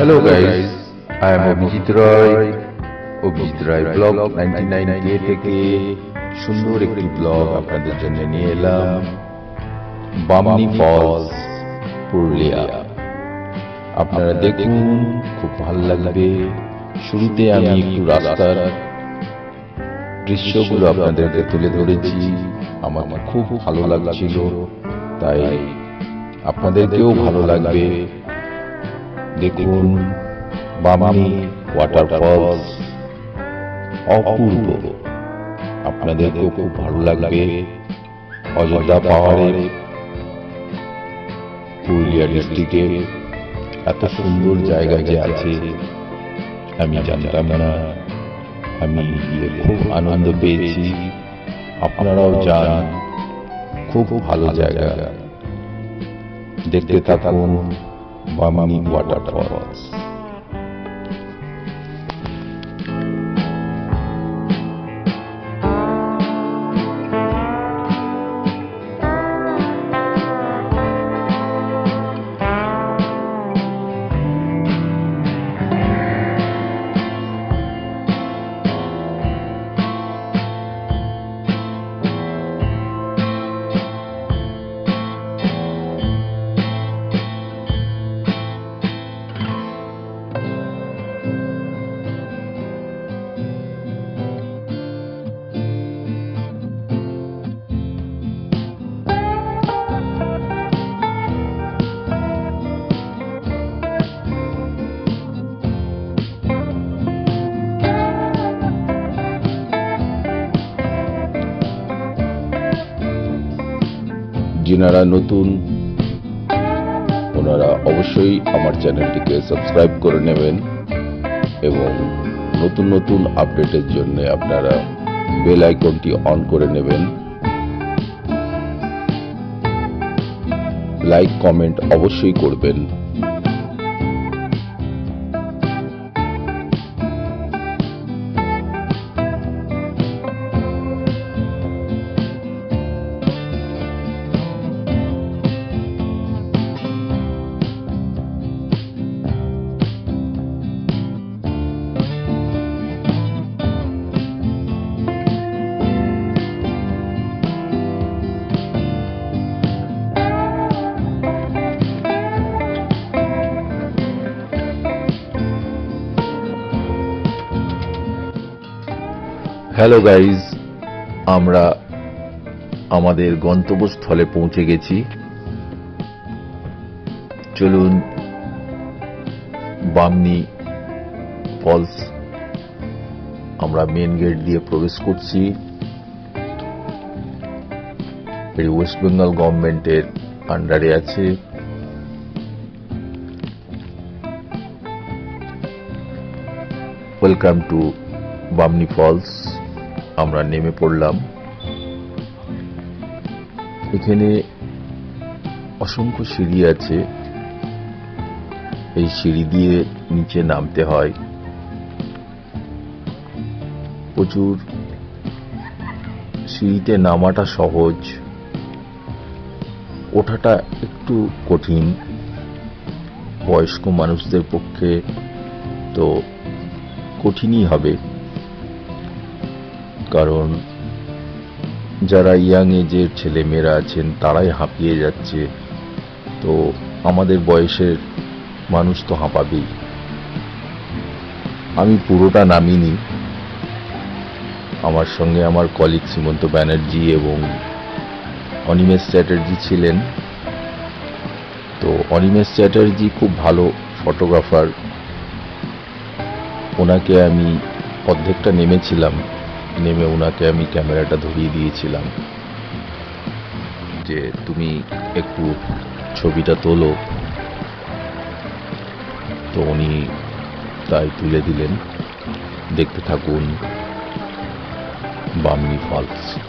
Hello guys, I am Abhijit Roy Abhijit Roy blog ninety nine থেকে সুন্দর একটি blog আপনাদের জন্য নিয়ে এলাম। বামনি ফলস পুরুলিয়া। আপনারা দেখুন খুব ভালো লাগবে। শুরুতে আমি একটু রাস্তার দৃশ্যগুলো আপনাদেরকে তুলে ধরেছি। আমার খুব ভালো লাগছিল। তাই আপনাদেরকেও ভালো লাগবে। দেখুন বামানি ওয়াটারফলস অপূর্ব। আপনাদেরকেও খুব ভালো লাগবে। অযোধ্যা পাহাড়ের পুরুলিয়া ডিস্ট্রিক্টে এত সুন্দর জায়গা যে আছে, আমি জানতাম না। আমি গিয়ে খুব আনন্দ পেয়েছি। আপনারাও যান, খুব ভালো জায়গা। দেখতে থাকুন। বামানি ওয়াটারফলস যিনারা নতুন, ওনারা অবশ্যই আমার চ্যানেলটিকে সাবস্ক্রাইব করে নেবেন এবং নতুন নতুন আপডেটের জন্য আপনারা বেল আইকনটি অন করে নেবেন। লাইক, কমেন্ট অবশ্যই করবেন। হ্যালো গাইজ আমরা আমাদের গন্তব্যস্থলে পৌঁছে গেছি। চলুন বামনি ফলস আমরা মেন গেট দিয়ে প্রবেশ করছি। এটি ওয়েস্ট বেঙ্গল গভর্নমেন্টের আন্ডারে আছে। ওয়েলকাম টু বামনি ফলস আমরা নেমে পড়লাম। এখানে অসংখ্য সিঁড়ি আছে। এই সিঁড়ি দিয়ে নিচে নামতে হয়। প্রচুর সিঁড়িতে নামাটা সহজ। ওঠাটা একটু কঠিন। বয়স্ক মানুষদের পক্ষে তো কঠিনই হবে। কারণ যারা ইয়াং এজের ছেলেমেয়েরা আছেন, তারাই হাঁপিয়ে যাচ্ছে। তো আমাদের বয়সের মানুষ তো হাঁপাবেই। আমি পুরোটা নামিনি। আমার সঙ্গে আমার কলিগ সীমন্ত ব্যানার্জি এবং অনিমেষ চ্যাটার্জি ছিলেন। তো অনিমেষ চ্যাটার্জি খুব ভালো ফটোগ্রাফার ওনাকে আমি অর্ধেকটা নেমেছিলাম। নেমে ওনাকে আমি ক্যামেরাটা ধরিয়ে দিয়েছিলাম। যে তুমি একটু ছবিটা তোলো। তো উনি তাই তুলে দিলেন। দেখতে থাকুন, বামনি ফলস।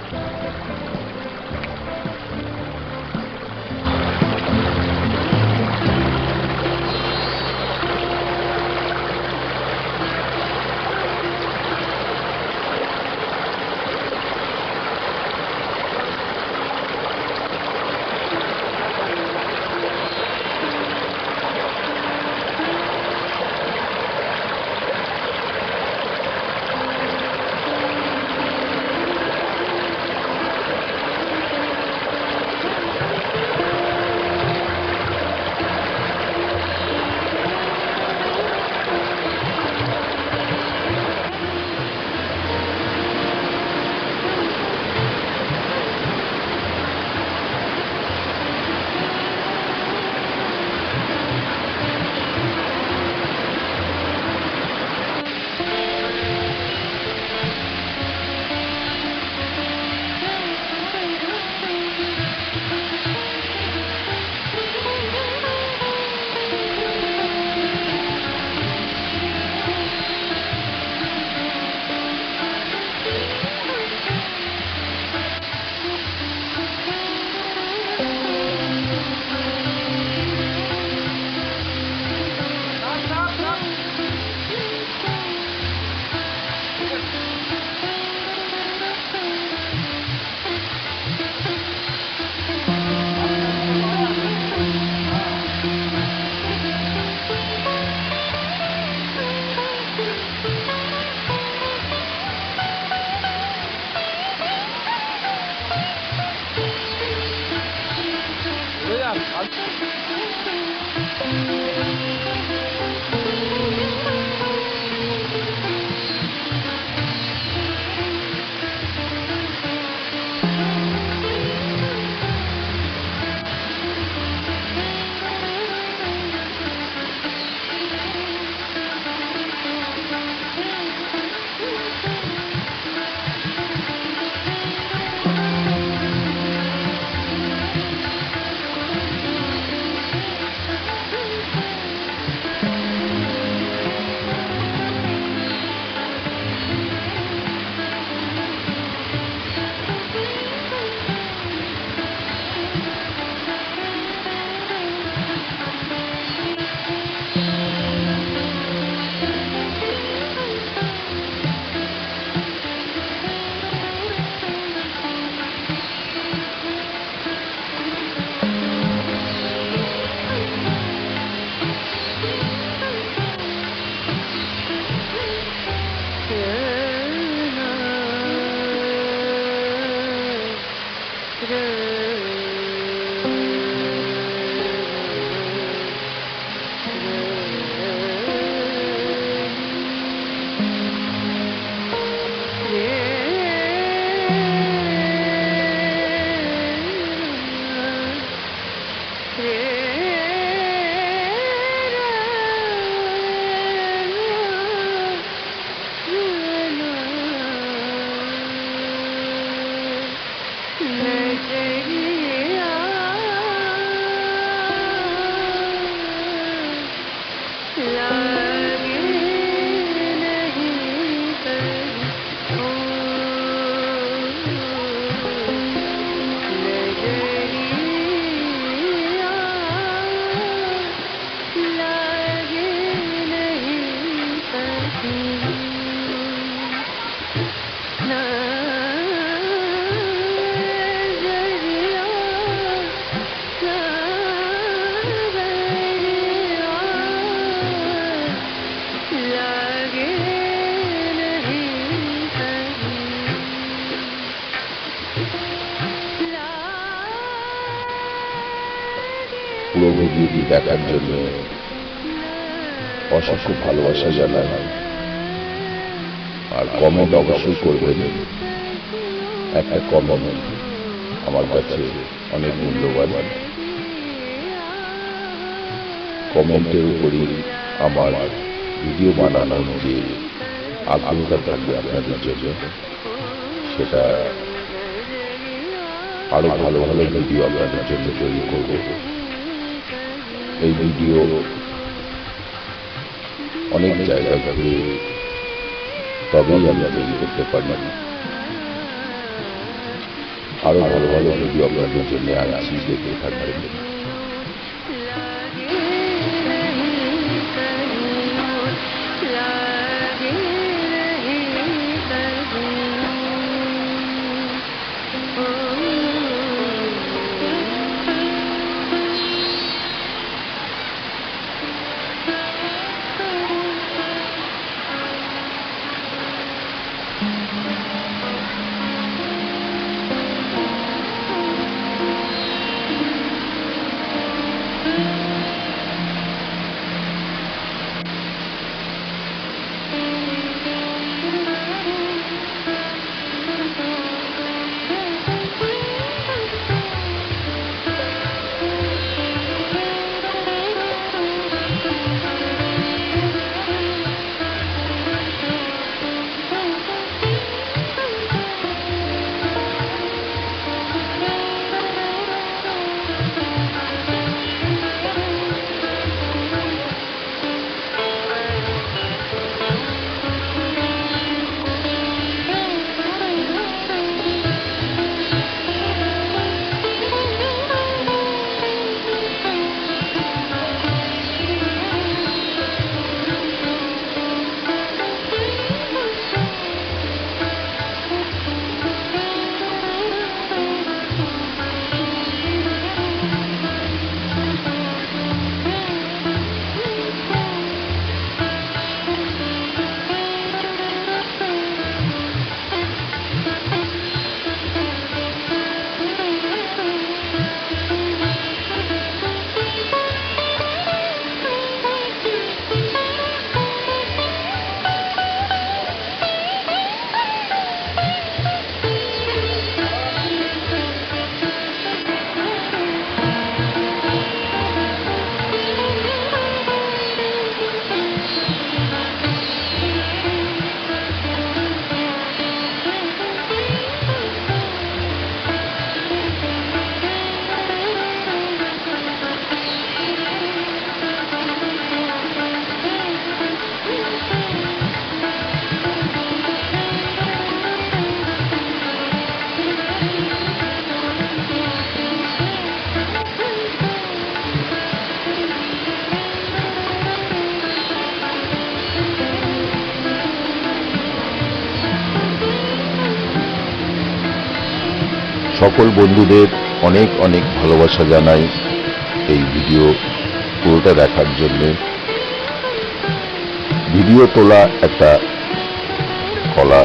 পুরো ভিডিওটি দেখার জন্য অসংখ্য ভালোবাসা জানাই আর কমেন্ট অবশ্যই করবেন। একটা কমেন্ট আমার কাছে অনেক মূল্যবান। কমেন্টের উপরই আমার ভিডিও বানানোর যে আগ্রহটা থাকবে আপনাদের জন্য, সেটা আরও ভালো ভালো ভিডিও আপনাদের জন্য তৈরি করব। এই ভিডিও অনেক জায়গা ঘুরে তবেই আমরা তৈরি করতে পারি আরও ভালো ভালো ভিডিও আপনাদের জন্য আনছি দেখতে থাকবেন সকল বন্ধুদের অনেক অনেক ভালোবাসা জানাই এই ভিডিও পুরোটা দেখার জন্য। ভিডিও তোলা একটা কলা।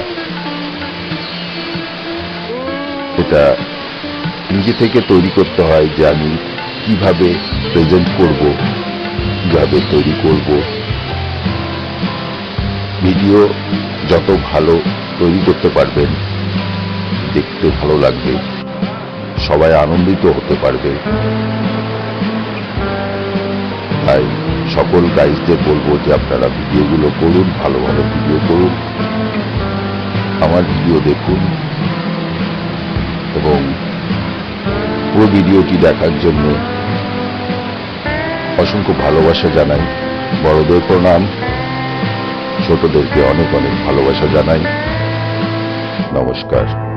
এটা নিজে থেকে তৈরি করতে হয় যে আমি কীভাবে প্রেজেন্ট করব, কীভাবে তৈরি করব। ভিডিও যত ভালো তৈরি করতে পারবেন, দেখতে ভালো লাগবে। সবাই আনন্দিত হতে পারবে। তাই সকল গাইজদের বলব যে আপনারা ভিডিওগুলো করুন ভালো ভালো ভিডিও করুন। আমার ভিডিও দেখুন। এবং পুরো ভিডিওটি দেখার জন্য অসংখ্য ভালোবাসা জানাই। বড়দের প্রণাম। ছোটদেরকে অনেক অনেক ভালোবাসা জানাই। নমস্কার।